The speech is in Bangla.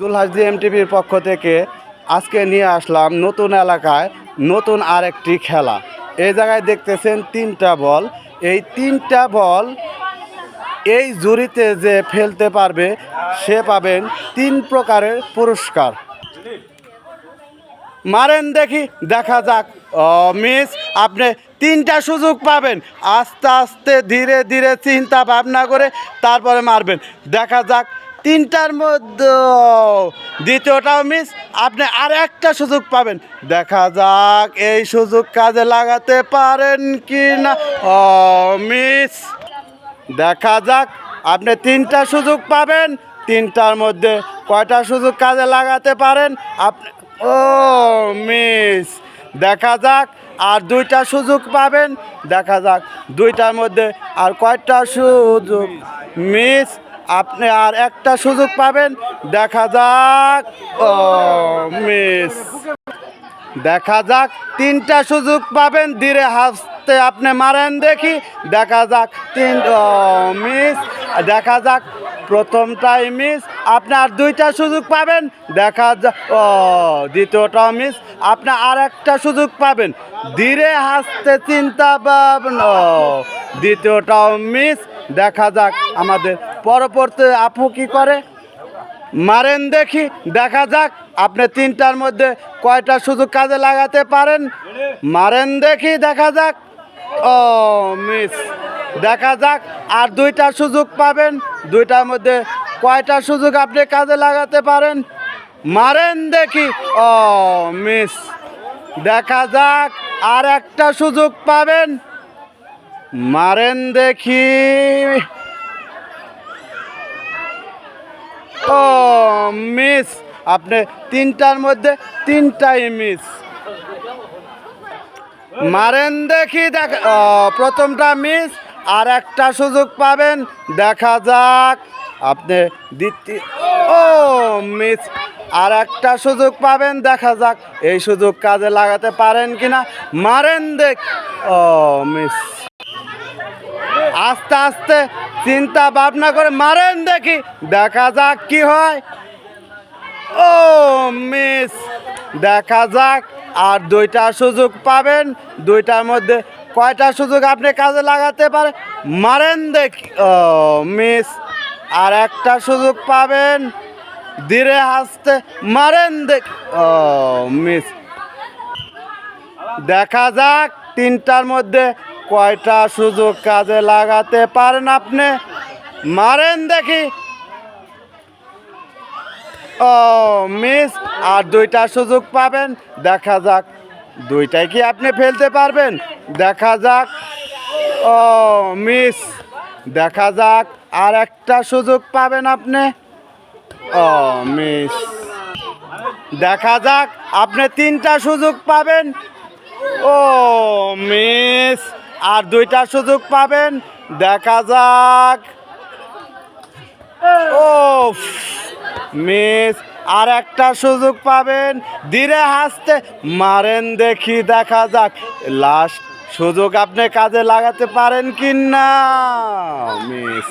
দুলহাজি এমটিভির পক্ষ থেকে আজকে নিয়ে আসলাম নতুন এলাকায় নতুন আরেকটি খেলা। এই জায়গায় দেখতেছেন তিনটা বল। এই তিনটা বল এই জুড়িতে যে ফেলতে পারবে, সে পাবেন তিন প্রকারের পুরস্কার। মারেন দেখি, দেখা যাক। মিস, আপনি তিনটা সুযোগ পাবেন। আস্তে আস্তে ধীরে ধীরে চিন্তা ভাবনা করে তারপরে মারবেন। দেখা যাক তিনটার মধ্যে, দ্বিতীয়টাও মিস আপনি আর একটা সুযোগ পাবেন। দেখা যাক এই সুযোগ কাজে লাগাতে পারেন কি না ও মিস দেখা যাক, আপনি তিনটা সুযোগ পাবেন, তিনটার মধ্যে কয়টা সুযোগ কাজে লাগাতে পারেন? আপনি ও মিস দেখা যাক, আর দুইটা সুযোগ পাবেন, দেখা যাক, দুইটার মধ্যে আর কয়টা সুযোগ মিস আপনি আর একটা সুযোগ পাবেন। দেখা যাক। ও, মিস। দেখা যাক, তিনটা সুযোগ পাবেন। ধীরে হাসতে আপনি মারেন দেখি। দেখা যাক, তিন মিস। দেখা যাক, প্রথমটাই মিস। আপনার দুইটা সুযোগ পাবেন। দেখা যাক ও দ্বিতীয়টাও মিস। আপনি আর একটা সুযোগ পাবেন। ধীরে হাসতে চিন্তা ও, দ্বিতীয়টাও মিস। দেখা যাক, আমাদের পরবর্তী আপু কি করে? মারেন দেখি, দেখা যাক। আপনি তিনটার মধ্যে কয়টা সুযোগ কাজে লাগাতে পারেন? মারেন দেখি, দেখা যাক। ও, মিস। দেখা যাক, আর দুইটা সুযোগ পাবেন। দুইটার মধ্যে কয়টা সুযোগ আপনি কাজে লাগাতে পারেন? মারেন দেখি। ও, মিস। দেখা যাক, আর একটা সুযোগ পাবেন। মারেন দেখি ও মিস আপনি তিনটার মধ্যে তিনটাই মিস মারেন দেখি, দেখ প্রথমটা মিস আর একটা সুযোগ পাবেন, দেখা যাক। আপনি দ্বিতীয় ও মিস আর একটা সুযোগ পাবেন, দেখা যাক, এই সুযোগ কাজে লাগাতে পারেন কিনা। মারেন দেখ ও মিস আস্তে আস্তে চিন্তা ভাবনা করে মারেন দেখি, দেখা যাক কি হয়। ও, মিস। দেখা যাক, আর দুইটা সুযোগ পাবেন। দুইটার মধ্যে কয়টা সুযোগ আপনি কাজে লাগাতে পারে মারেন দেখি। ও, মিস। আর একটা সুযোগ পাবেন। ধীরে হাসতে মারেন দেখ। ও, মিস। দেখা যাক, তিনটার মধ্যে কয়টা সুযোগ কাজে লাগাতে পারেন আপনি। মারেন দেখি। ও, মিস, আর দুইটা সুযোগ পাবেন। দেখা যাক, দুইটাই কি আপনি ফেলতে পারবেন? দেখা যাক। ও, মিস, দেখা যাক, আর একটা সুযোগ পাবেন আপনি। ও, মিস, দেখা যাক, আপনি তিনটা সুযোগ পাবেন। ও, মিস, আর দুইটা সুযোগ পাবেন। দেখা যাক। ও মিস, আর একটা সুযোগ পাবেন। ধীরে হাসতে মারেন, দেখি দেখা যাক। লাস্ট সুযোগ আপনি কাজে লাগাতে পারেন কি না মিস।